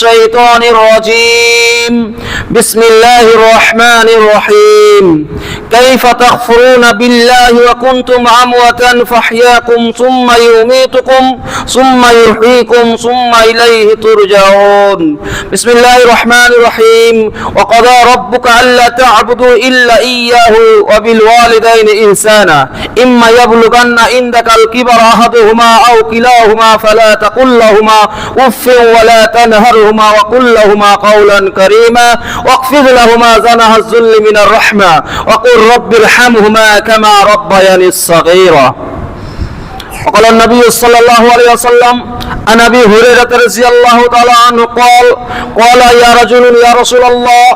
الشيطان الرجيم. بسم الله الرحمن الرحيم. كيف تغفرون بالله وكنتم أمواتا فأحياكم ثم يميتكم ثم يحييكم ثم إليه ترجعون. بسم الله الرحمن الرحيم. وقضى ربك ألا تعبدوا إلا إياه وبالوالدين إنسانا. إما يبلغن عندك الكبر أحدهما أو كلاهما فلا تقل لهما أف ولا تنهرهما وقل لهما قولا كريما واخفض لهما جناح الذل من الرحمة وقل رب ارحمهما كما ربياني الصغيرة. وقال النبي صلى الله عليه وسلم عن أبي هريرة رضي الله تعالى عنه قال قال يا رجل يا رسول الله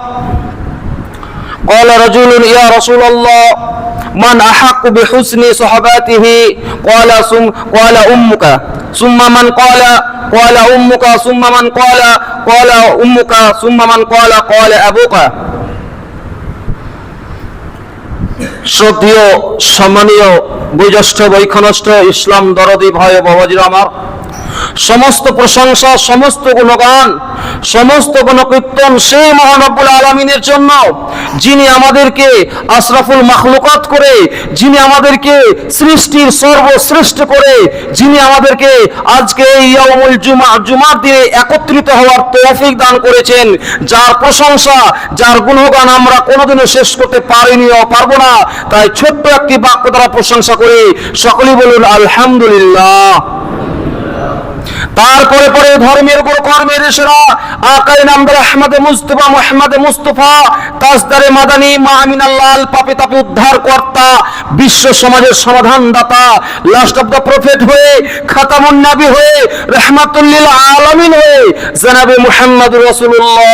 قال رجل يا رسول الله من أحق بحسن صحباته؟ قال ثم قال أمك. ثم من قال قال أمك ثم من قال قال أمك ثم من قال قال أبوك শ্রদ্ধেয় সম্মানীয় বৈজ্যেষ্ঠ বৈখনষ্ঠ ইসলাম দরদি ভয় বাবাজির আমার সমস্ত প্রশংসা, সমস্ত গুণগান, সমস্ত গুণকীর্তন সেই মহানব্বুল আলমিনের জন্য, যিনি আমাদেরকে আশরাফুল মাখলুকাত করে, যিনি আমাদেরকে সৃষ্টির সর্বশ্রেষ্ঠ করে, যিনি আমাদেরকে আজকে এই ইয়ামুল জুমা, জুমার দিনে একত্রিত হওয়ার তৌফিক দান করেছেন। যার প্রশংসা, যার গুণগান আমরা কোনোদিনও শেষ করতে পারিনি পারব না। তাই ছোট্ট একটি বাক্য দ্বারা প্রশংসা করি। সকলেই বলুন, আলহামদুলিল্লাহ। তারপরে পরে ধর্মের উপর কর্মের এসেরা আকাই নামদার আহমদ মুস্তফা, মোহাম্মদ মুস্তফা, তাজদারে মাদানী, মা আমিনাল্লাল পাপে তাপে উদ্ধার কর্তা, বিশ্ব সমাজের সমাধান দাতা লাস্ট অফ দ্য প্রফেট হয়ে, খাতামুন নাবি হয়ে, রহমাতুল্লিল আলামিন হয়ে, জানাবে মুহাম্মদ রাসূলুল্লাহ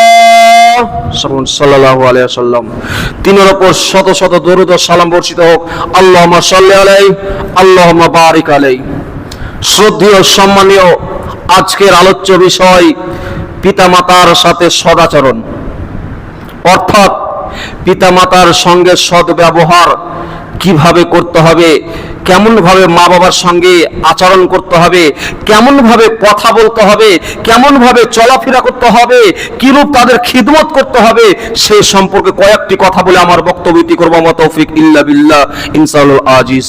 সাল্লাল্লাহু আলাইহি ওয়াসাল্লাম। তিনের উপর শত শত দরুদ সালাম বর্ষিত হোক। আল্লাহুম্মা সাল্লি আলাইহি, আল্লাহুম্মা বারিক আলাইহি। শ্রদ্ধেয়, সম্মানীয় আজকের আলোচ্য বিষয় পিতামাতার সাথে সদাচরণ। অর্থাৎ পিতামাতার সঙ্গে সদ ব্যবহার কীভাবে করতে হবে কেমন ভাবে মা বাবার সঙ্গে আচরণ করতে হবে কেমন ভাবে কথা বলতে হবে কেমন ভাবে চলাফেরা করতে হবে, কিরূপ তাদের খিদমত করতে হবে, সে সম্পর্কে কয়েকটি কথা বলে আমার বক্তব্য করব আমার তৌফিক ইল্লা বিল্লাহ ইনসাল আজিজ।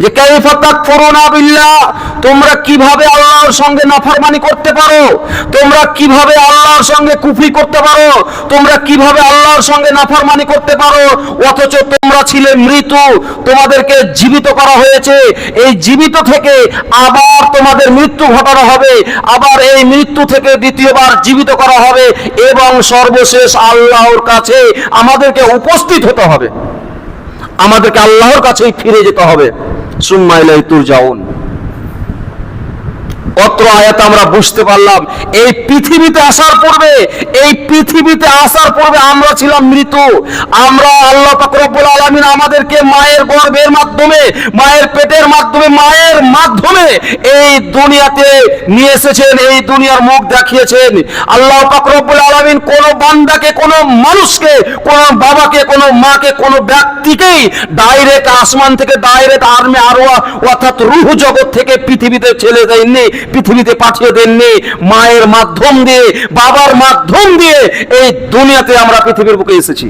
যে তোমরা কীভাবে আল্লাহর সঙ্গে নাফরমানি করতে পারো? তোমরা কীভাবে আল্লাহর সঙ্গে কুফরি করতে পারো? তোমরা কীভাবে আল্লাহর সঙ্গে নাফরমানি করতে পারো? অথচ তোমরা ছিলে মৃত, তোমাদেরকে জীবিত করা হয়েছে। এই জীবিত থেকে আবার তোমাদের মৃত্যু ঘটানো হবে। আবার এই মৃত্যু থেকে দ্বিতীয়বার জীবিত করা হবে এবং সর্বশেষ আল্লাহর কাছে আমাদেরকে উপস্থিত হতে হবে। আমাদেরকে আল্লাহর কাছেই ফিরে যেতে হবে। সুম্মাইলাই তুর যাউন অত্র আয়াত আমরা বুঝতে পারলাম, এই পৃথিবীতে আসার পূর্বে, এই পৃথিবীতে আসার পূর্বে আমরা ছিলাম মৃত। আমরা আল্লাহ পাক রব্বুল আলামিন আমাদেরকে মায়ের গর্ভের মাধ্যমে, মায়ের পেটের মাধ্যমে, মায়ের মাধ্যমে এই দুনিয়াতে নিয়ে এসেছেন, এই দুনিয়ার মুখ দেখিয়েছেন। আল্লাহ পাক রব্বুল আলামিন কোন বান্দাকে, কোন মানুষকে, কোন বাবাকে, কোন মাকে, কোন ব্যক্তিকেই ডাইরেক্ট আসমান থেকে ডাইরেক্ট আর্মে আরোয়া অর্থাৎ রুহ জগৎ থেকে পৃথিবীতে ছেলে দেননি পৃথিবীতে পাঠিয়ে দেননি, মায়ের মাধ্যম দিয়ে, বাবার মাধ্যম দিয়ে এই দুনিয়াতে আমরা পৃথিবীর বুকে এসেছি।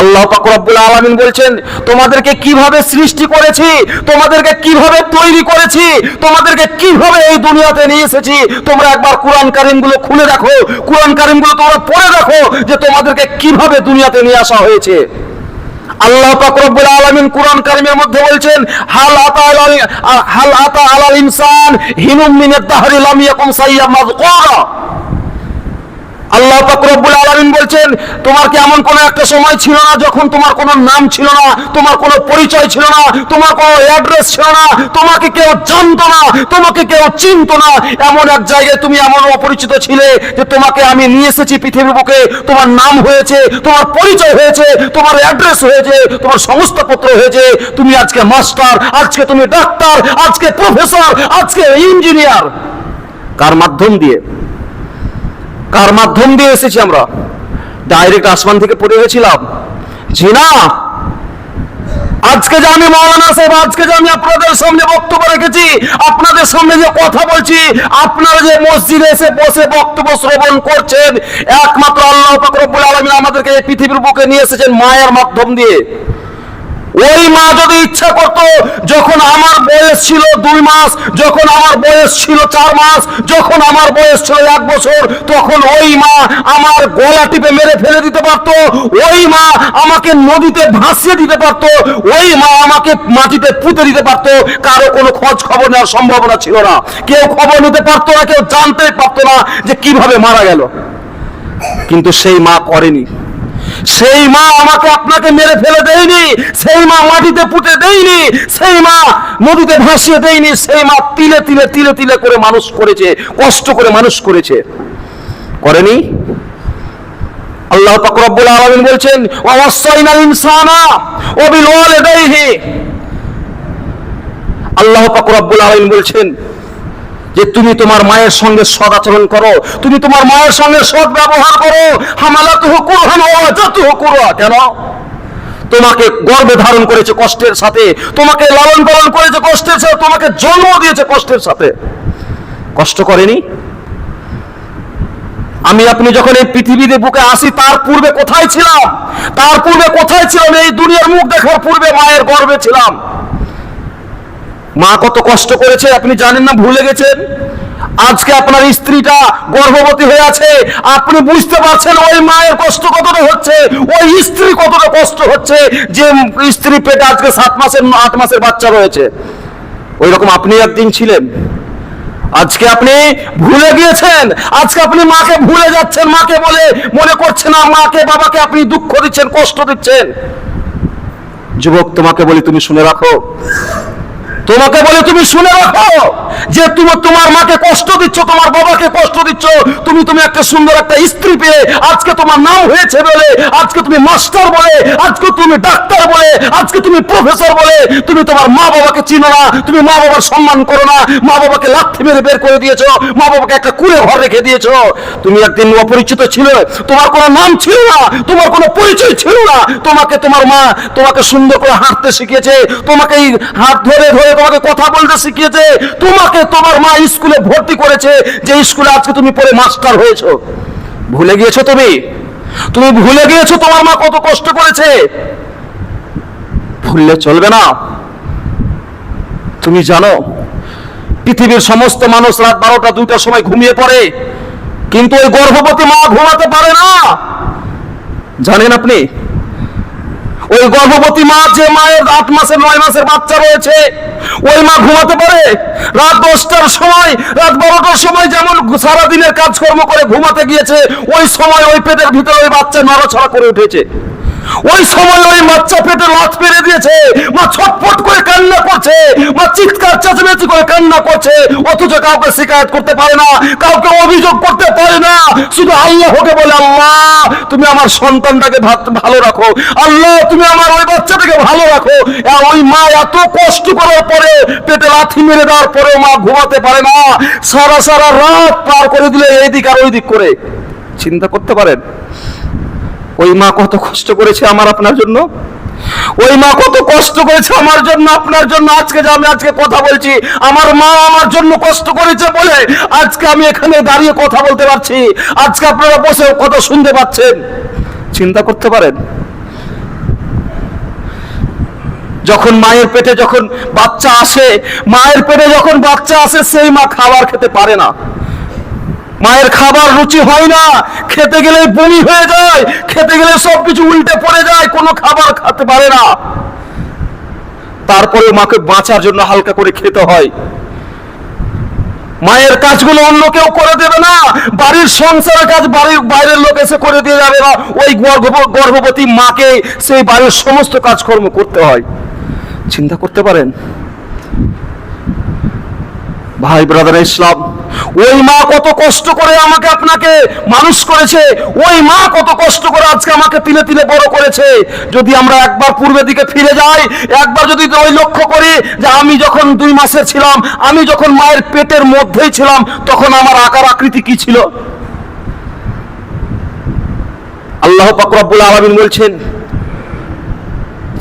আল্লাহ পাক রব্বুল আলামিন বলছেন, তোমাদেরকে কীভাবে সৃষ্টি করেছি? তোমাদেরকে কীভাবে তৈরি করেছি? তোমাদেরকে কীভাবে এই দুনিয়াতে নিয়ে এসেছি? তোমরা একবার কোরআন কারিমগুলো খুলে দেখো। কোরআন কারিমগুলো তোমরা পড়ে দেখো যে তোমাদেরকে কীভাবে দুনিয়াতে নিয়ে আসা হয়েছে। আল্লাহ পাকরবুল আলমিন কোরআন কারিমের মধ্যে বলছেন, হাল আতা আলাল হাল আতা আলাল ইনসান, হিনুম মিনাত দাহরি লাম ইয়াকুম সাইয়্যাম মাযকুরা। আল্লাহ আল্লাহ পাক রব্বুল আলামিন বলছেন, তোমার কি এমন কোনো একটা সময় ছিল না যখন তোমার কোনো নাম ছিল না, তোমার কোনো পরিচয় ছিল না, তোমার কোনো অ্যাড্রেস ছিল না, তোমাকে কেউ জানতো না, তোমাকে কেউ চিনতো না? এমন এক জায়গায় তুমি এমন অপরিচিত ছিলে যে তোমাকে আমি নিয়ে এসেছি পৃথিবীর বুকে। তোমার নাম হয়েছে, তোমার পরিচয় হয়েছে, তোমার অ্যাড্রেস হয়েছে, তোমার সমস্তপত্র হয়েছে। তুমি আজকে মাস্টার আজকে তুমি ডাক্তার আজকে প্রফেসর আজকে ইঞ্জিনিয়ার কার মাধ্যম দিয়ে? কার মাধ্যম দিয়ে এসেছি আমরা? ডাইরেক্ট আসমান থেকে পড়ে গেছিলাম। জি না আজকে যে আমি মৌলানা সাহেব, আজকে যে আমি আপনাদের সামনে বক্তব্য রেখেছি, আপনাদের সামনে যে কথা বলছি, আপনারা যে মসজিদে এসে বসে বক্তব্য শ্রবণ করছেন, একমাত্র আল্লাহ পাক রব্বুল আলামিন আমাদেরকে এই পৃথিবীর বুকে নিয়ে এসেছেন মায়ের মাধ্যম দিয়ে। ওই মা যদি ইচ্ছা করত, যখন আমার বয়স ছিল দুই মাস, যখন আমার বয়স ছিল চার মাস, যখন আমার বয়স ছিল এক বছর, তখন ওই মা আমার গলা টিপে মেরে ফেলে দিতে পারত, ওই মা আমাকে নদীতে ভাসিয়ে দিতে পারত, ওই মা আমাকে মাটিতে পুঁতে দিতে পারত, কারও কোনো খোঁজ খবর নেওয়ার সম্ভাবনা ছিল না। কেউ খবর নিতে পারতো না, কেউ জানতেই পারতো না যে কীভাবে মারা গেল। কিন্তু সেই মা করেনি। সেই মা আমাকে আপনাকে মেরে ফেলে দেয়নি, সেই মা মাটিতে পুঁতে দেয়নি, সেই মা নদীতে ভাসিয়ে দেয়নি, সেই মা তিলে তিলে তিলে তিলে করে মানুষ করেছে, কষ্ট করে মানুষ করেছে। করেনি? আল্লাহ পাক রব্বুল আলামিন বলছেন ওয়াসাইনাল ইনসানা আল্লাহ আলামিন বলছেন যে তুমি তোমার মায়ের সঙ্গে সদ আচরণ করো, তুমি তোমার মায়ের সঙ্গে সৎ ব্যবহার করো। হুকুরহান ওয়াজাত হুকুরা কেন? তোমাকে গর্বে ধারণ করেছে কষ্টের সাথে, তোমাকে লালন পালন করেছে কষ্টের সাথে, তোমাকে জন্ম দিয়েছে কষ্টের সাথে। কষ্ট করেনি? আমি আপনি যখন এই পৃথিবীতে বুকে আসি, তার পূর্বে কোথায় ছিলাম? তার পূর্বে কোথায় ছিলাম? এই দুনিয়ার মুখ দেখার পূর্বে মায়ের গর্বে ছিলাম। মা কত কষ্ট করেছে, আপনি জানেন না, ভুলে গেছেন? আজকে আপনার স্ত্রীটা গর্ভবতী হয়ে আছে, আপনি বুঝতে পারছেন ওই মায়ের কষ্ট কতটা হচ্ছে, ওই স্ত্রী কতটা কষ্ট হচ্ছে, যে স্ত্রী পেটে আজকে সাত মাসের, আট মাসের বাচ্চা রয়েছে। ওই রকম আপনি একদিন ছিলেন। আজকে আপনি ভুলে গিয়েছেন, আজকে আপনি মাকে ভুলে যাচ্ছেন, মাকে বলে মনে করছেন না, মাকে, বাবাকে আপনি দুঃখ দিচ্ছেন, কষ্ট দিচ্ছেন। যুবক, তোমাকে বলি, তুমি শুনে রাখো তোমাকে বলে তুমি শুনে রাখো যে তুমি তোমার মাকে কষ্ট দিচ্ছ, তোমার বাবাকে কষ্ট দিচ্ছ। তুমি তুমি একটা সুন্দর একটা স্ত্রী পেয়ে আজকে তোমার নাম হয়েছে বলে, আজকে তুমি মাস্টার বলে, আজকে তুমি ডাক্তার বলে, আজকে তুমি প্রফেসর বলে। তুমি তোমার মা বাবাকে চিনো না, তুমি মা বাবার সম্মান করো না, মা বাবাকে লাথি মেরে বের করে দিয়েছ, মা বাবাকে একটা কুড়ে ঘর রেখে দিয়েছ। তুমি একদিন অপরিচিত ছিল, তোমার কোনো নাম ছিল না, তোমার কোনো পরিচয় ছিল না। তোমাকে তোমার মা তোমাকে সুন্দর করে হাঁটতে শিখিয়েছে, তোমাকে এই হাত ধরে ধরে তোমাকে কথা বলতে শিখিয়েছে, তোমাকে তোমার মা স্কুলে ভর্তি করেছে, যে স্কুলে আজকে তুমি পড়ে মাস্টার হয়েছো। ভুলে গিয়েছো তুমি? তুমি ভুলে গিয়েছো তোমার মা কত কষ্ট করেছে? ভুললে চলবে না। তুমি জানো, পৃথিবীর সমস্ত মানুষ রাত বারোটা, দুইটার সময় ঘুমিয়ে পড়ে, কিন্তু ওই গর্ভবতী মা ঘুমাতে পারে না। জানেন আপনি, ওই গর্ভবতী মা যে মায়ের আট মাসের নয় মাসের বাচ্চা রয়েছে ওই মা ঘুমাতে পারে? রাত দশটার সময়, রাত বারোটার সময় যেমন সারাদিনের কাজকর্ম করে ঘুমাতে গিয়েছে, ওই সময় ওই পেটের ভিতরে ওই বাচ্চা নড়াছড়া করে উঠেছে। ওই সময় ওই বাচ্চা পেটে লাথ পেরে দিয়েছে। মা ছটফট করে কান্না করছে। মা চিৎকার, চেঁচামেচি করে কান্না করছে। অথচ কাউকে শিকায়ত করতে পারে না, কাউকে অভিযোগ করতে পারে না। শুধু আল্লাহকে বলে, আল্লাহ, তুমি আমার সন্তানটাকে ভালো রাখো। আল্লাহ, তুমি আমার ওই বাচ্চাটাকে ভালো রাখো। ওই মা এত কষ্ট করার পরে, পেটে লাথি মেরে দেওয়ার পরেও মা ঘুমাতে পারে না। সারা সারা রাত পার করে দিলে এই দিক আর ওই দিক করে। চিন্তা করতে পারেন? ওই মা কত কষ্ট করেছে আমার আপনার জন্য? ওই মা কত কষ্ট করেছে আমার জন্য, আপনার জন্য। আজকে যে আমি আজকে কথা বলছি, আমার মা আমার জন্য কষ্ট করেছে বলে আজকে আমি এখানে দাঁড়িয়ে কথা বলতে পারছি। আজকে আপনারা বসে কত শুনতে পাচ্ছেন। চিন্তা করতে পারেন? যখন মায়ের পেটে যখন বাচ্চা আসে, মায়ের পেটে যখন বাচ্চা আসে, সেই মা খাবার খেতে পারে না। মায়ের খাবার রুচি হয় না। খেতে গেলে বমি হয়ে যায়, খেতে গেলে সবকিছু উল্টে পড়ে যায়, কোনো খাবার খেতে পারে না। তারপরে মাকে বাঁচার জন্য হালকা করে খেতে হয়। মায়ের কাজগুলো অন্য কেউ করে দেবে না। বাড়ির সংসারের কাজ বাড়ির বাইরের লোক এসে করে দিয়ে যাবে না। ওই গর্ভবতী মাকে সেই বাড়ির সমস্ত কাজকর্ম করতে হয়। চিন্তা করতে পারেন? ভাই ব্রাদার ইসলাম ওই মা কত কষ্ট করে আমাকে আপনাকে মানুষ করেছে। ওই মা কত কষ্ট করে আজকে আমাকে তিলে তিলে বড় করেছে। যদি আমরা একবার পূর্বের দিকে ফিরে যাই, একবার যদি ওই লক্ষ্য করি যে আমি যখন দুই মাসে ছিলাম, আমি যখন মায়ের পেটের মধ্যেই ছিলাম, তখন আমার আকার আকৃতি কি ছিল? আল্লাহ পাক রব্বুল আলামিন বলছেন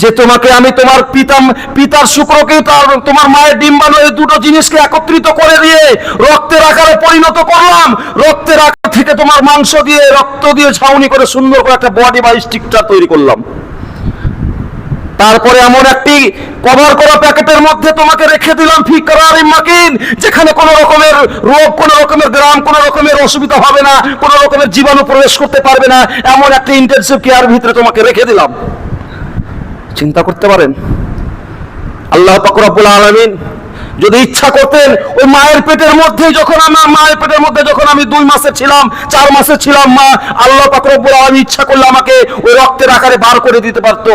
যে তোমাকে আমি তোমার পিতা পিতার শুক্রকে তার তোমার মায়ের ডিম্বাণু এই দুটো জিনিসকে একত্রিত করে দিয়ে রক্তের আকারে পরিণত করলাম। রক্তের আকার থেকে তোমার মাংস দিয়ে, রক্ত দিয়ে ছাউনি করে সুন্দর করে একটা বডি বা স্টিকচার তৈরি করলাম। তারপরে এমন একটি কভার করা প্যাকেটের মধ্যে তোমাকে রেখে দিলাম ফিকরার মাকিন, যেখানে কোনো রকমের রোগ, কোনো রকমের গ্রাম, কোনো রকমের অসুবিধা হবে না, কোনো রকমের জীবাণু প্রবেশ করতে পারবে না। এমন একটা ইন্টেনসিভ কেয়ার ভিতরে তোমাকে রেখে দিলাম। চিন্তা করতে পারেন? আল্লাহ পাকুরাবুল আলমিন যদি ইচ্ছা করতেন, ওই মায়ের পেটের মধ্যে যখন আমার মায়ের পেটের মধ্যে যখন আমি দুই মাসে ছিলাম, চার মাসে ছিলাম, মা, আল্লাহ পাকুরাবুল আমি ইচ্ছা করলে আমাকে ওই রক্তের আকারে বার করে দিতে পারতো।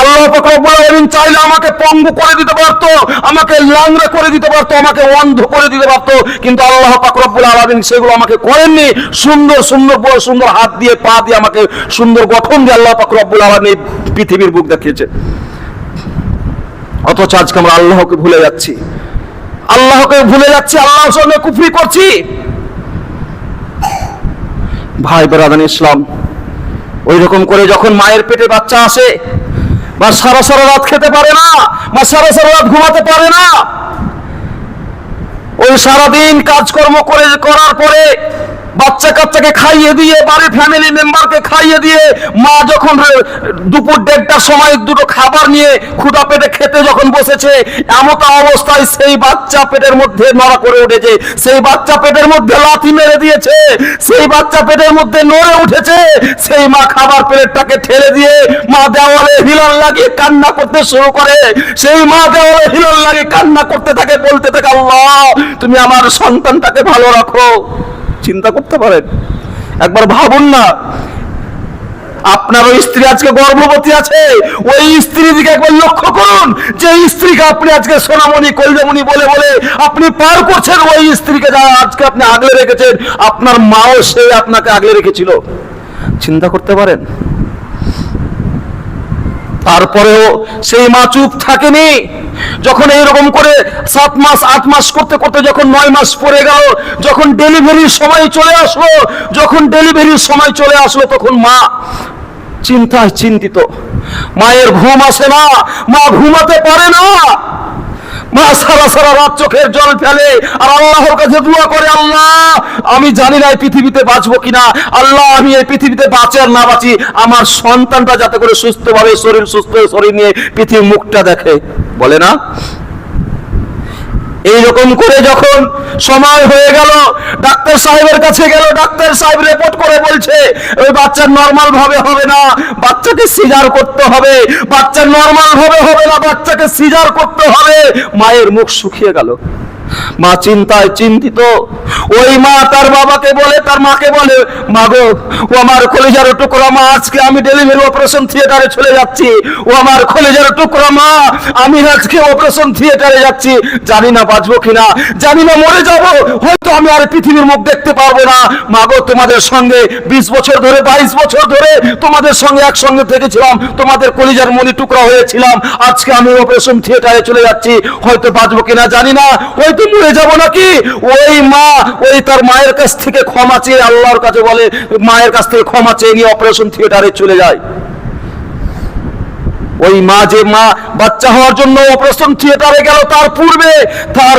আল্লাহ পাকুরাবুল আলমিন চাইলে আমাকে পঙ্গু করে দিতে পারতো, আমাকে লাংড়া করে দিতে পারতো, আমাকে অন্ধ করে দিতে পারতো, কিন্তু আল্লাহ পাকুরাবুল আলমিন সেগুলো আমাকে করেননি। সুন্দর সুন্দর সুন্দর হাত দিয়ে, পা দিয়ে আমাকে সুন্দর গঠন দিয়ে আল্লাহ পাকুরাবুল আলমিন পৃথিবীর বুক দেখিয়েছে। অথচ আজকে আমরা আল্লাহকে ভুলে যাচ্ছি। আল্লাহকে ভুলে যাচ্ছি, আল্লাহর সঙ্গে কুফরি করছি। ভাই বেরাদান ইসলাম ওই রকম করে যখন মায়ের পেটে বাচ্চা আসে বা সারা সারা রাত খেতে পারে না বা সারা সারা রাত ঘুমাতে পারে না। ওই সারাদিন কাজকর্ম করে, করার পরে বাচ্চা কাচ্চাকে খাইয়ে দিয়ে, বাড়ির ফ্যামিলি মেম্বারকে খাইয়ে দিয়ে, মা যখন দুপুর দেড়টার সময় দুটো খাবার নিয়ে ক্ষুদা পেটে খেতে যখন বসেছে, এমত অবস্থায় সেই বাচ্চা পেটের মধ্যে নড়া করে উঠেছে, সেই বাচ্চা পেটের মধ্যে লাথি মেরে দিয়েছে, সেই বাচ্চা পেটের মধ্যে নড়ে উঠেছে, সেই মা খাবার প্লেটটাকে ঠেলে দিয়ে মা দেওয়ালে হিলন লাগিয়ে কান্না করতে শুরু করে। সেই মা দেওয়ালে হিলন লাগিয়ে কান্না করতে থাকে, বলতে থাকে, আল্লাহ, তুমি আমার সন্তানটাকে ভালো রাখো। চিন্তা করতে পারেন? একবার ভাবুন না। আপনার ওই স্ত্রী আজকে গর্ভবতী আছে। ওই স্ত্রী দিকে একবার লক্ষ্য করুন। যে স্ত্রীকে আপনি আজকে সোনামণি কৈলমণি বলে বলে আপনি পার করছেন, ওই স্ত্রীকে যা আজকে আপনি আগলে রেখেছেন, আপনার মাও সে আপনাকে আগলে রেখেছিল। চিন্তা করতে পারেন? তারপরেও সেই মা চুপ থাকেনি। যখন এইরকম করে সাত মাস, আট মাস করতে করতে যখন নয় মাস পড়ে গেল, যখন ডেলিভারির সময় চলে আসলো, যখন ডেলিভারির সময় চলে আসলো, তখন মা চিন্তায় চিন্তিত। মায়ের ঘুম আসে না, মা ঘুমাতে পারে না। মা সারা সারা রাত চোখের জল ফেলে, আর আল্লাহর কাছে দোয়া করে, আল্লাহ, আমি জানি না এই পৃথিবীতে বাঁচবো কিনা। আল্লাহ, আমি এই পৃথিবীতে বাঁচি আর না বাঁচি। আমার সন্তানটা যাতে করে সুস্থভাবে শরীর, সুস্থ শরীর নিয়ে পৃথিবীর মুখটা দেখে। বলে না? এইরকম করে যখন সময় হয়ে গেল, ডাক্তার সাহেবের কাছে গেল, ডাক্তার সাহেব রিপোর্ট করে বলছে, ওই বাচ্চা নর্মাল ভাবে হবে না, বাচ্চাকে সিজার করতে হবে, বাচ্চা নর্মাল ভাবে হবে না, বাচ্চাকে সিজার করতে হবে। মায়ের মুখ শুকিয়ে গেল। মা চিন্তায় চিন্তিত। ওই মা তার বাবাকে বলে, তার মাকে বলে, মা গো, ও আমার কলেজার টুকরা মা, আজকে আমি ডেলিভারি অপারেশন থিয়েটারে চলে যাচ্ছি। ও আমার কলেজার টুকরা মা, আমি আজকে অপারেশন থিয়েটারে যাচ্ছি। জানি না বাঁচবো কিনা, জানি না মরে যাব, হয়তো আমি আর পৃথিবীর মুখ দেখতে পারব না। মা গো, তোমাদের সঙ্গে বিশ বছর ধরে, বাইশ বছর ধরে তোমাদের সঙ্গে একসঙ্গে থেকেছিলাম, তোমাদের কলিজার মনি টুকরা হয়েছিলাম। আজকে আমি অপারেশন থিয়েটারে চলে যাচ্ছি, হয়তো বাঁচবো কিনা জানি না, হয়তো মরে যাব নাকি? ওই মা, ওই তার মায়ের কাছ থেকে ক্ষমা চেয়ে আল্লাহর কাছে বলে, মায়ের কাছ থেকে ক্ষমা চেয়ে নিয়ে অপারেশন থিয়েটারে চলে যায়। ওই মা যে মা বাচ্চা হওয়ার জন্য অপারেশন থিয়েটারে গেল, তার পূর্বে তার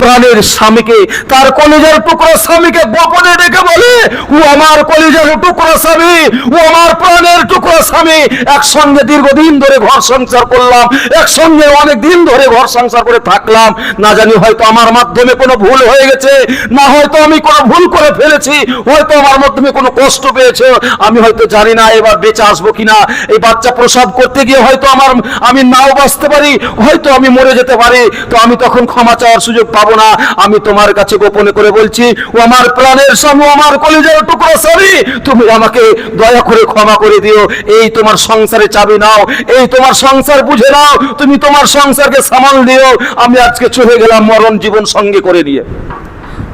প্রাণের স্বামীকে, তার কলেজের টুকরো স্বামীকে গোপনে ডেকে বলে, ও আমার কলেজের টুকরো স্বামী, ও আমার প্রাণের টুকরো স্বামী, একসঙ্গে দীর্ঘদিন ধরে ঘর সংসার করলাম, একসঙ্গে অনেক দিন ধরে ঘর সংসার করে থাকলাম। না জানি হয়তো আমার মাধ্যমে কোনো ভুল হয়ে গেছে, না হয়তো আমি কোনো ভুল করে ফেলেছি, হয়তো আমার মাধ্যমে কোনো কষ্ট পেয়েছে, আমি হয়তো জানি না এবার বেঁচে আসব কিনা। এই বাচ্চা প্রসব করতে গিয়ে হয়তো আমার, আমি নাও বাঁচতে পারি, হয়তো আমি মরে যেতে পারি। তো আমি তখন ক্ষমা চাওয়ার সুযোগ পাবো না। আমি তোমার কাছে গোপনে করে বলছি, ও আমার প্রাণের স্বামী আমার কলিজার টুকরো স্বামী তুমি আমাকে দয়া করে ক্ষমা করে দিও। এই তোমার সংসারে চাবি নাও, এই তোমার সংসার বুঝে নাও, তুমি তোমার সংসারকে সামাল দিও। আমি আজকে চলে গেলাম মরণ জীবন সঙ্গে করে নিয়ে।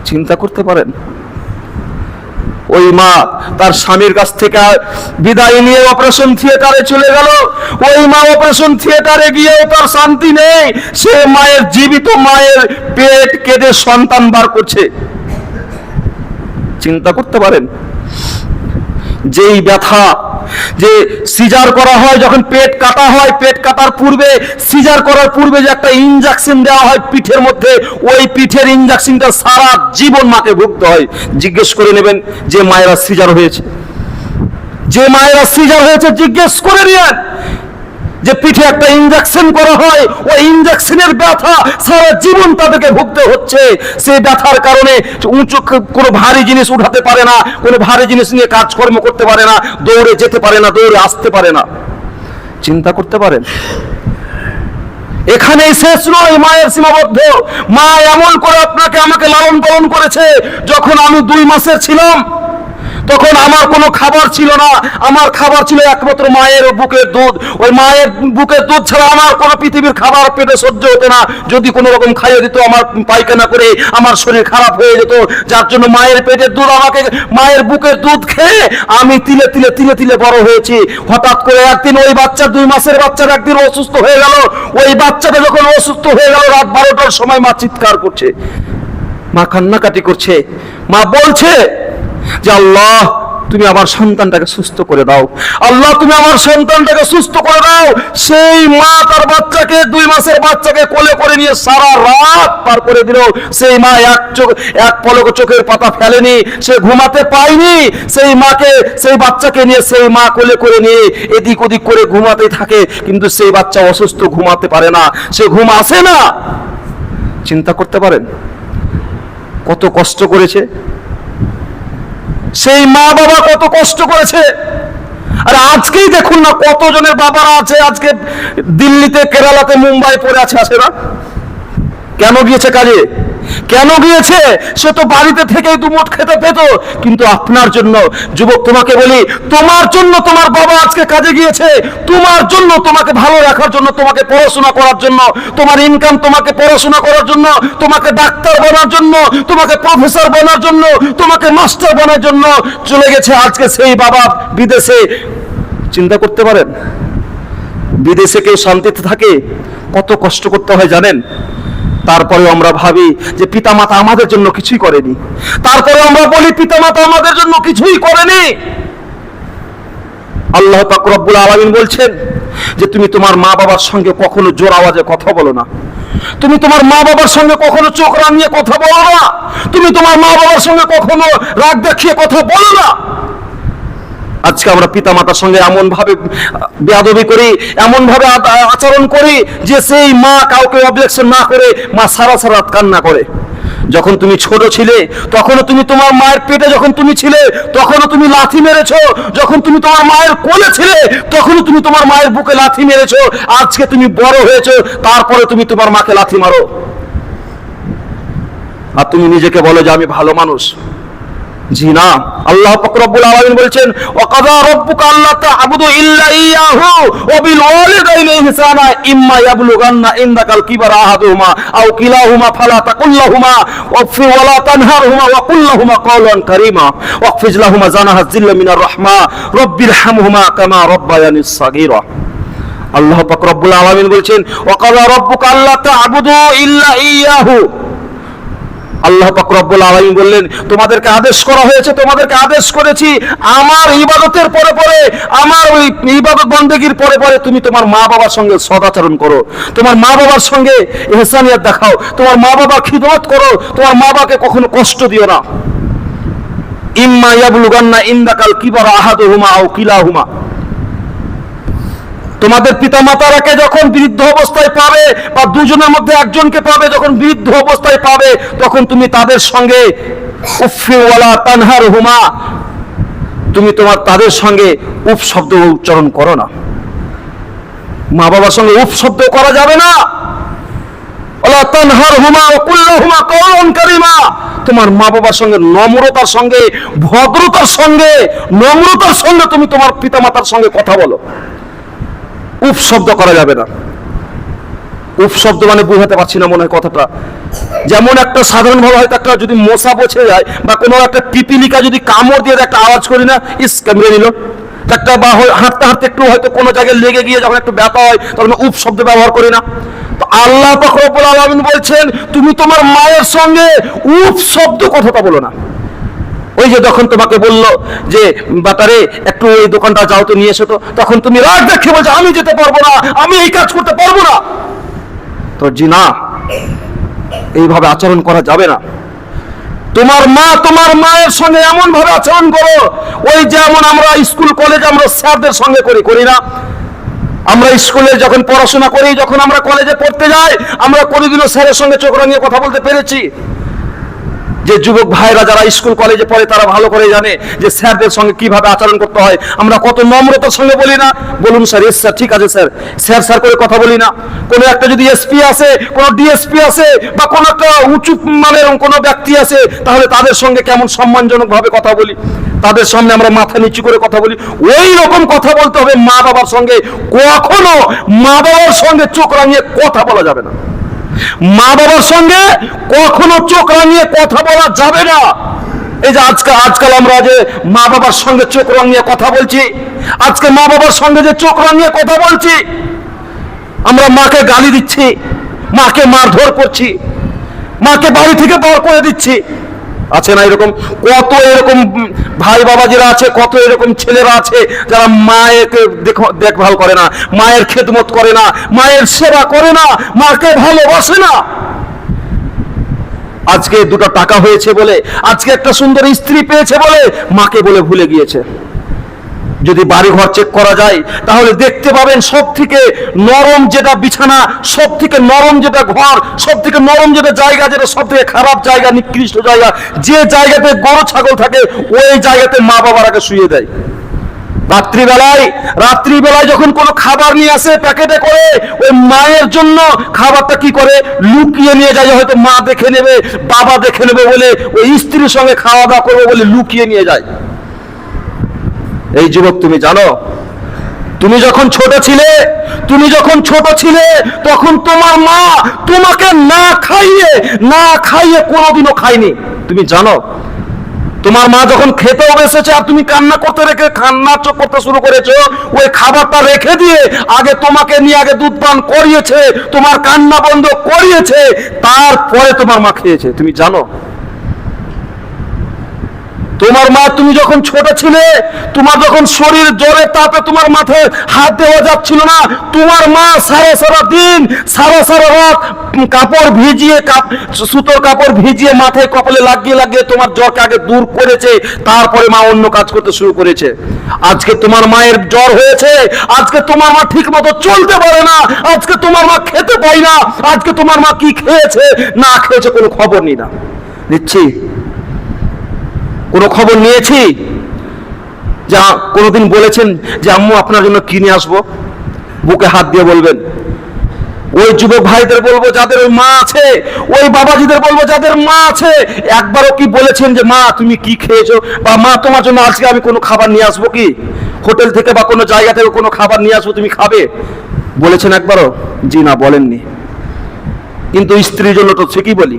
চিন্তা করতে পারেন? ওই মা তার স্বামীর কাছ থেকে বিদায় নিয়ে অপারেশন থিয়েটারে চলে গেল। ওই মা অপারেশন থিয়েটারে গিয়েও তার শান্তি নেই। সে মায়ের জীবিত মায়ের পেট কেটে সন্তান বার করছে। চিন্তা করতে পারেন, যেই ব্যথা যে সিজার করা হয়, যখন পেট কাটা হয়, পেট কাটার পূর্বে, সিজার করার পূর্বে যে একটা ইঞ্জেকশন দেওয়া হয় পিঠের মধ্যে, ওই পিঠের ইঞ্জেকশনটা সারা জীবন মাকে ভুগতে হয়। জিজ্ঞেস করে নেবেন যে মায়েরা সিজার হয়েছে। যে মায়েরা সিজার হয়েছে, জিজ্ঞেস করে নিয়েন। যে পিঠে একটা ইনজেকশন করা হয়, ওই ইনজেকশনের ব্যথা সারা জীবন তাদেরকে ভুগতে হচ্ছে। সেই ব্যথার কারণে উঁচু কোনো ভারী জিনিস উঠাতে পারে না, কোনো ভারী জিনিস নিয়ে কাজকর্ম করতে পারে না, দৌড়ে যেতে পারে না, দৌড়ে আসতে পারে না। চিন্তা করতে পারেন? এখানেই শেষ নয়, মায়ের সীমাবদ্ধ। মা এমন করে আপনাকে আমাকে লালন পালন করেছে, যখন আমি দুই মাসের ছিলাম। তখন আমার কোনো খাবার ছিল না। আমার খাবার ছিল একমাত্র মায়ের বুকের দুধ। ওই মায়ের বুকের দুধ ছাড়া আমার কোনো পৃথিবীর খাবার পেটে সহ্য হতো না। যদি কোনো রকম খাইয়ে দিত, আমার পায়খানা করে আমার শরীর খারাপ হয়ে যেত। যার জন্য মায়ের পেটের দুধ আমাকে, মায়ের বুকের দুধ খেয়ে আমি তিলে তিলে তিলে তিলে বড় হয়েছি। হঠাৎ করে একদিন ওই বাচ্চা দুই মাসের বাচ্চার একদিন অসুস্থ হয়ে গেল। ওই বাচ্চাটা যখন অসুস্থ হয়ে গেল, রাত বারোটার সময় মা চিৎকার করছে। মা কান্নাকাটি করছে। মা বলছে যে আল্লাহ, তুমি আমার সন্তানটাকে সুস্থ করে দাও। আল্লাহ, তুমি আমার সন্তানটাকে সুস্থ করে দাও। সেই মা তার বাচ্চাকে, দুই মাসের বাচ্চাকে কোলে করে নিয়ে সারা রাত পার করে দিল। সেই মা এক চোখ এক পলক চোখের পাতা ফেলেনি, সে ঘুমাতে পায়নি। সেই মাকে, সেই বাচ্চাকে নিয়ে সেই মা কোলে করে নিয়ে এদিক ওদিক করে ঘুমাতে থাকে। কিন্তু সেই বাচ্চা অসুস্থ, ঘুমাতে পারে না। সে ঘুম আসে না। চিন্তা করতে পারেন, কত কষ্ট করেছে। সেই মা বাবা কত কষ্ট করেছে। আর আজকেই দেখুন না কতজনের বাবারা আছে, আজকে দিল্লিতে, কেরালাতে, মুম্বাই পড়ে আছে আসে না? কেন গিয়েছে কাজে? কেন গিয়েছে? সে তো বাড়িতে থেকেই দুমুঠ খেতে পেত। কিন্তু আপনার জন্য, যুবক তোমাকে বলি, তোমার জন্য তোমার বাবা আজকে কাজে গিয়েছে। তোমার জন্য তোমাকে ভালো রাখার জন্য, তোমাকে পড়াশোনা করার জন্য, তোমার ইনকাম তোমাকে পড়াশোনা করার জন্য, তোমাকে ডাক্তার বানার জন্য, তোমাকে প্রফেসর বানার জন্য, তোমাকে মাস্টার বানার জন্য চলে গেছে আজকে সেই বাবা বিদেশে। চিন্তা করতে পারেন? বিদেশে কেউ শান্তিতে থাকে? কত কষ্ট করতে হয় জানেন? তারপরে আমরা ভাবি যে পিতামাতা আমাদের জন্য কিছুই করেনি। তারপরে আমরা বলি, পিতামাতা আমাদের জন্য কিছুই করেনি। আল্লাহ পাক রব্বুল আলামিন বলছেন যে, তুমি তোমার মা বাবার সঙ্গে কখনো জোর আওয়াজে কথা বলো না। তুমি তোমার মা বাবার সঙ্গে কখনো চোখ রাঙিয়ে কথা বলো না। তুমি তোমার মা বাবার সঙ্গে কখনো রাগ দেখিয়ে কথা বলো না। আজকে আমরা পিতা মাতার সঙ্গে এমন ভাবে বেয়াদবি করি এমন ভাবে আচরণ করি যে সেই মা কাউকে অবজেকশন না করে, মা সারা সারা কান্না করে। যখন তুমি ছোট ছিলে, তখনও তুমি তোমার মায়ের পেটে যখন তুমি ছিলে, তখনও তুমি লাথি মেরেছো। যখন তুমি তোমার মায়ের কোলে ছিলে, তখনও তুমি তোমার মায়ের বুকে লাথি মেরেছো। আজকে তুমি বড় হয়েছো, তারপরে তুমি তোমার মাকে লাথি মারো। আর তুমি নিজেকে বলো যে আমি ভালো মানুষ। জি না। আল্লাহ পাক রব্বুল আলামিন বলছেন, ওয়াকাদা রাব্বুকা আল্লা তা'বুদু ইল্লা ইয়াহু, ওয়া বিল ওয়ালিদাইনি ইহসানা, ইম্মা ইয়াবলুগান্না ইনদাকাল কিবারা আহাদুহুমা, আও কিলাহুমা ফালা তাকুল লাহুমা, ওয়াকফি ওয়া লা তানহারহুমা, ওয়া কুল লাহুমা কওলান কারীমা, ওয়াকফিজ লাহুমা জানাহা যিল্লা মিনার রাহমা রব্বিরহামহুমা কামা রাব্বায়ানি সাগীরা। আল্লাহ পাক রব্বুল আলামিন বলছেন, ওয়াকাদা রাব্বুকা আল্লা তা'বুদু ইল্লা ইয়াহু আল্লাহ রব্বুল আলামিন বললেন, তোমাদেরকে আদেশ করা হয়েছে, তোমাদেরকে আদেশ করেছি, আমার ইবাদতের পরে পরে, আমার ওই ইবাদত বন্দেগীর পরে পরে তুমি তোমার মা বাবার সঙ্গে সদাচরণ করো। তোমার মা বাবার সঙ্গে এহসানিয়াত দেখাও। তোমার মা বাবা খিদমত করো। তোমার মা বাবাকে কখনো কষ্ট দিও না। ইম্মা ইয়াবলুগান্না ইন্দাকাল কিবারা আহাদুহুমা আও কিলাহুমা। তোমাদের পিতা মাতারাকে যখন বৃদ্ধ অবস্থায় পাবে, বা দুজনের মধ্যে একজনকে পাবে যখন বৃদ্ধ অবস্থায় পাবে, তখন তুমি তাদের সঙ্গে তানহার হুমা তুমি তোমার তাদের সঙ্গে উপ শব্দ উচ্চারণ করো না। মা বাবার সঙ্গে উপ শব্দ করা যাবে না। তোমার মা বাবার সঙ্গে, নম্রতার সঙ্গে, ভদ্রতার সঙ্গে, নম্রতার সঙ্গে তুমি তোমার পিতামাতার সঙ্গে কথা বলো। উপ শব্দ করা যাবে না। উপ শব্দ মানে বুঝাতে পারছি না মনে হয় কথাটা। যেমন একটা সাধারণভাবে হয়তো একটা যদি মশা বসে যায় বা কোনো একটা পিপিলিকা যদি কামড় দিয়ে একটা আওয়াজ করি না, ইস, কামড়ে নিল। একটা বা হাঁটতে হাঁটতে একটু হয়তো কোনো জায়গায় লেগে গিয়ে যখন একটু ব্যথা হয়, তখন উপ শব্দ ব্যবহার করি না। তো আল্লাহ ফখরুল আলমিন বলছেন, তুমি তোমার মায়ের সঙ্গে উপ শব্দ কথাটা বলো না। ওই যে যখন তোমাকে বলল যে, বাতারে, একটু ওই দোকানটা যাও তো, নিয়ে এসো তো, তখন তুমি রাগ দেখে বলছো, আমি যেতে পারব না, আমি এই কাজ করতে পারব না। তো জি না এইভাবে আচরণ করা যাবে না। তোমার মা, তোমার মায়ের সঙ্গে এমন ভাবে আচরণ করো, ওই যেমন আমরা স্কুল, কলেজ, আমরা স্যারদের সঙ্গে করি করি না। আমরা স্কুলে যখন পড়াশোনা করি, যখন আমরা কলেজে পড়তে যাই, আমরা কোনোদিনও স্যারের সঙ্গে চোখ রাঙিয়ে কথা বলতে পেরেছি। যে যুবক ভাইরা যারা স্কুল, কলেজে পড়ে, তারা ভালো করে জানে যে স্যারদের সঙ্গে কীভাবে আচরণ করতে হয়। আমরা কত নম্রতার সঙ্গে বলি না? বলুন স্যার এস স্যার, ঠিক আছে স্যার। স্যার স্যার করে কথা বলি না। কোনো একটা যদি এসপি আছে কোনো ডিএসপি আছে বা কোনো একটা উঁচু মানের কোনো ব্যক্তি আছে তাহলে তাদের সঙ্গে কেমন সম্মানজনক ভাবে কথা বলি? তাদের সামনে আমরা মাথা নিচু করে কথা বলি। ওই রকম কথা বলতে হবে মা বাবার সঙ্গে। কখনো মা বাবার সঙ্গে চোখ রাঙিয়ে কথা বলা যাবে না। মা বাবার সঙ্গে কখনো চোখ রাঙিয়ে কথা বলা যাবে না। এই যে আজকাল আজকাল আমরা যে মা বাবার সঙ্গে চোখ রাঙিয়ে কথা বলছি, আজকে মা বাবার সঙ্গে যে চোখ রাঙিয়ে কথা বলছি, আমরা মাকে গালি দিচ্ছি, মাকে মারধর করছি, মাকে বাড়ি থেকে বার করে দিচ্ছি। আছে না এরকম? কত এরকম ভাই বাবা যারা আছে, কত এরকম ছেলেরা আছে যারা মায়েরকে দেখো- দেখভাল করে না, মায়ের খেদমত করে না, মায়ের সেবা করে না, মাকে ভালোবাসে না। আজকে দুটো টাকা হয়েছে বলে, আজকে একটা সুন্দর স্ত্রী পেয়েছে বলে মাকে বলে ভুলে গিয়েছে। যদি বাড়ি ঘর চেক করা যায়, তাহলে দেখতে পাবেন সব থেকে নরম যেটা বিছানা সব থেকে নরম যেটা ঘর সব থেকে নরম যেটা জায়গা, যেটা সব থেকে খারাপ জায়গা, নিকৃষ্ট জায়গা, যে জায়গাতে গরু, ছাগল থাকে, ওই জায়গাতে মা বাবার আগে শুয়ে দেয়। রাত্রিবেলায় রাত্রিবেলায় যখন কোনো খাবার নিয়ে আসে প্যাকেটে করে, ওই মায়ের জন্য খাবারটা কি করে? লুকিয়ে নিয়ে যায়, হয়তো মা দেখে নেবে, বাবা দেখে নেবে বলে, ওই স্ত্রীর সঙ্গে খাওয়া দাওয়া করবে বলে লুকিয়ে নিয়ে যায়। এই যুবক, তুমি জানো, তুমি যখন ছোট ছিলে, তুমি যখন ছোট ছিলে, তখন তোমার মা তোমাকে না খাইয়ে না খাইয়ে কোনোদিনও খায়নি। তুমি জানো, তোমার মা যখন খেতেও বসেছে আর তুমি কান্না করতে রেখে কান্না চোখ করতে শুরু করেছ, ওই খাবারটা রেখে দিয়ে আগে তোমাকে নিয়ে আগে দুধ পান করিয়েছে, তোমার কান্না বন্ধ করিয়েছে, তারপরে তোমার মা খেয়েছে। তুমি জানো তোমার মা, তুমি যখন ছোট ছিলে, তোমার যখন শরীর জ্বরে তাপে তোমার মাথায় হাত দেওয়া যাচ্ছিল না, তোমার মা সারা সারা দিন, সারা সারা রাত কাপড় ভিজিয়ে সুতোর কাপড় ভিজিয়ে মাথায় কপালে লাগিয়ে লাগিয়ে তোমার জ্বরকে আগে দূর করেছে, তারপরে মা অন্য কাজ করতে শুরু করেছে। আজকে তোমার মায়ের জ্বর হয়েছে, আজকে তোমার মা ঠিক মতো চলতে পারে না, আজকে তোমার মা খেতে পায় না, আজকে তোমার মা কি খেয়েছে, না খেয়েছে কোনো খবর নেই না। নিচ্ছি। কোনো খবর নিয়েছি? যা কোনোদিন বলেছেন যে, আম্মু, আপনার জন্য কিনে আসব? বুকে হাত দিয়ে বলবেন, ওই যুবক ভাইদের বলব যাদের ওই মা আছে, ওই বাবাজিদের বলব যাদের মা আছে। একবারও কি বলেছেন যে, মা, তুমি কি খেয়েছো? বা মা, তোমার জন্য আজকে আমি কোনো খাবার নিয়ে আসব কি? হোটেল থেকে বা কোনো জায়গা থেকে কোনো খাবার নিয়ে আসব তুমি খাবে? বলেছেন একবারও? জি না, বলেননি। কিন্তু স্ত্রীর জন্য তো ঠিকই বলি।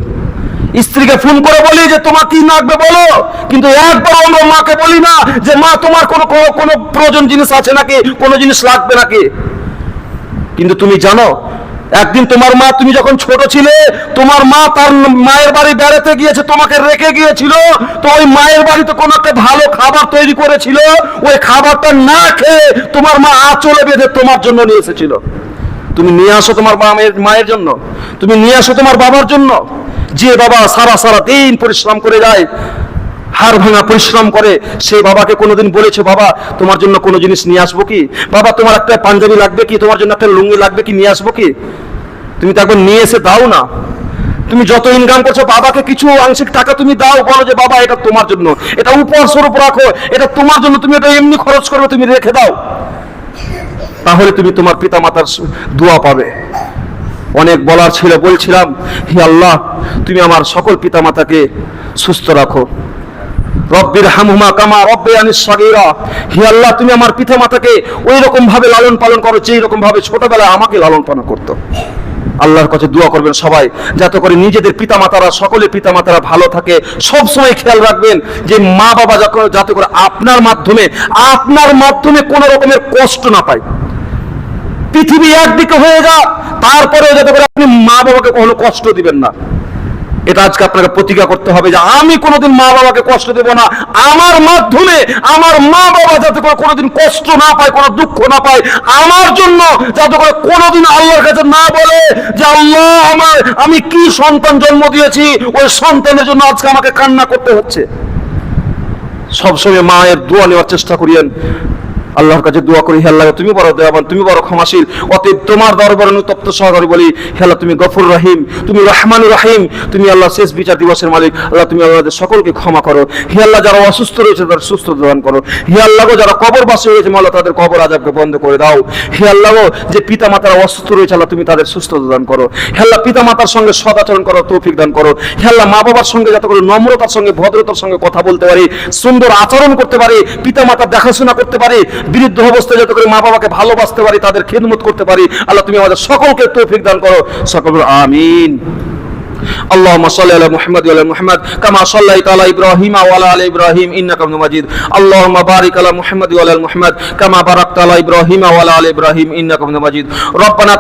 স্ত্রীকে ফোন করে বলি যে, তোমার কি লাগবে বলো? কিন্তু একবার আমরা মাকে বলি না যে, মা, তোমার কোনো কোনো প্রয়োজন জিনিস আছে নাকি? কোনো জিনিস লাগবে নাকি? কিন্তু তুমি জানো, একদিন তোমার মা, তুমি যখন ছোট ছিলে, তোমার মা তার মায়ের বাড়ি বেড়াতে গিয়েছে, তোমাকে রেখে গিয়েছিল। তো ওই মায়ের বাড়িতে কোনো একটা ভালো খাবার তৈরি করেছিল। ওই খাবারটা না খেয়ে তোমার মা আঁচলে বেঁধে তোমার জন্য নিয়ে এসেছিল। তুমি নিয়ে আসো তোমার মায়ের মায়ের জন্য। তুমি নিয়ে আসো তোমার বাবার জন্য। যে বাবা সারা সারা দিন পরিশ্রম করে যায়, হাড় ভাঙা পরিশ্রম করে সেই বাবাকে কোনোদিন বলেছে, বাবা, তোমার জন্য কোনো জিনিস নিয়ে আসব কি? বাবা, তোমার একটা পাঞ্জাবি লাগবে কি? তোমার জন্য একটা লুঙ্গি লাগবে কি? নিয়ে আসব কি? তুমি তো একবার নিয়ে এসে দাও না। তুমি যত ইনকাম করছ, বাবাকে কিছু আংশিক টাকা তুমি দাও, বলো যে, বাবা, এটা তোমার জন্য। এটা উপর স্বরূপ রাখো। এটা তোমার জন্য তুমি এটা এমনি খরচ করবে, তুমি রেখে দাও। তাহলে তুমি তোমার পিতা মাতার দোয়া পাবে। অনেক বলার ছিল, বলছিলাম, হে আল্লাহ, তুমি আমার সকল পিতামাতাকে সুস্থ রাখো। রব্বির হামহুমা কামা রব্বে আনিস সাগীরা। হে আল্লাহ, তুমি আমার পিতামাতাকে ওই রকম ভাবে লালন পালন করো, যেই রকম ভাবে ছোটবেলায় আমাকে লালন পালন করতো। আল্লাহর কাছে দোয়া করবেন সবাই, যাতে করে নিজেদের পিতামাতারা, সকলে পিতামাতারা ভালো থাকে। সব সময় খেয়াল রাখবেন যে মা বাবা যাতে করে আপনার মাধ্যমে আপনার মাধ্যমে কোনো রকমের কষ্ট না পায়। পৃথিবী একদিকে হয়ে যা তারপরেও যাতে করে আপনি মা বাবাকে কখনো কষ্ট দিবেন না। এটা আজকে আপনাকে প্রতিজ্ঞা করতে হবে যে আমি কোনোদিন মা বাবাকে কষ্ট দেব না। আমার মাধ্যমে আমার মা বাবা যাতে করে কোনোদিন কষ্ট না পায়, কোনো দুঃখ না পায়, আমার জন্য যাতে করে কোনোদিন আল্লাহর কাছে না বলে যে আল্লাহ আমার, আমি কি সন্তান জন্ম দিয়েছি, ওই সন্তানের জন্য আজকে আমাকে কান্না করতে হচ্ছে। সবসময় মায়ের দোয়া নেওয়ার চেষ্টা করিয়েন। আল্লাহর কাছে দোয়া করি, হে আল্লাহ, তুমি বড় দয়াবান, তুমি বড় ক্ষমাশীল। অতএব তোমার দরবারে অনুতপ্ত সহকারী বলি, হে আল্লাহ, তুমি গফুর রহিম, তুমি রহমান রহিম, তুমি আল্লাহ শেষ বিচার দিবসের মালিক, আল্লাহ, তুমি আমাদের সকলকে ক্ষমা করো। হে আল্লাহ, যারা অসুস্থ রয়েছে তাদের সুস্থ দান করো। হে আল্লাহ যারা কবরবাসী হয়েছে মাল্লাহ তাদের কবর আজাবকে বন্ধ করে দাও। হে আল্লাহ যে পিতা মাতারা অসুস্থ রয়েছে, আল্লাহ, তুমি তাদের সুস্থতা দান করো। হে আল্লাহ পিতা মাতার সঙ্গে সদাচরণ করো তৌফিক দান করো। হে আল্লাহ মা বাবার সঙ্গে যাতে করে নম্রতার সঙ্গে, ভদ্রতার সঙ্গে কথা বলতে পারি, সুন্দর আচরণ করতে পারি পিতা মাতার দেখাশোনা করতে পারি বিরুদ্ধ অবস্থায় যাতে করে মা বাবাকে ভালোবাসতে পারি তাদের খেদমত করতে পারি আল্লাহ তুমি আমাদের সকলকে তৌফিক দান করো সকল আমিন اللهم صل على محمد وعلى محمد كما صليت على ابراهيم وعلى ال ابراهيم انك حميد مجيد اللهم بارك على محمد وعلى ال محمد كما باركت على ابراهيم وعلى ال ابراهيم انك حميد مجيد ربنا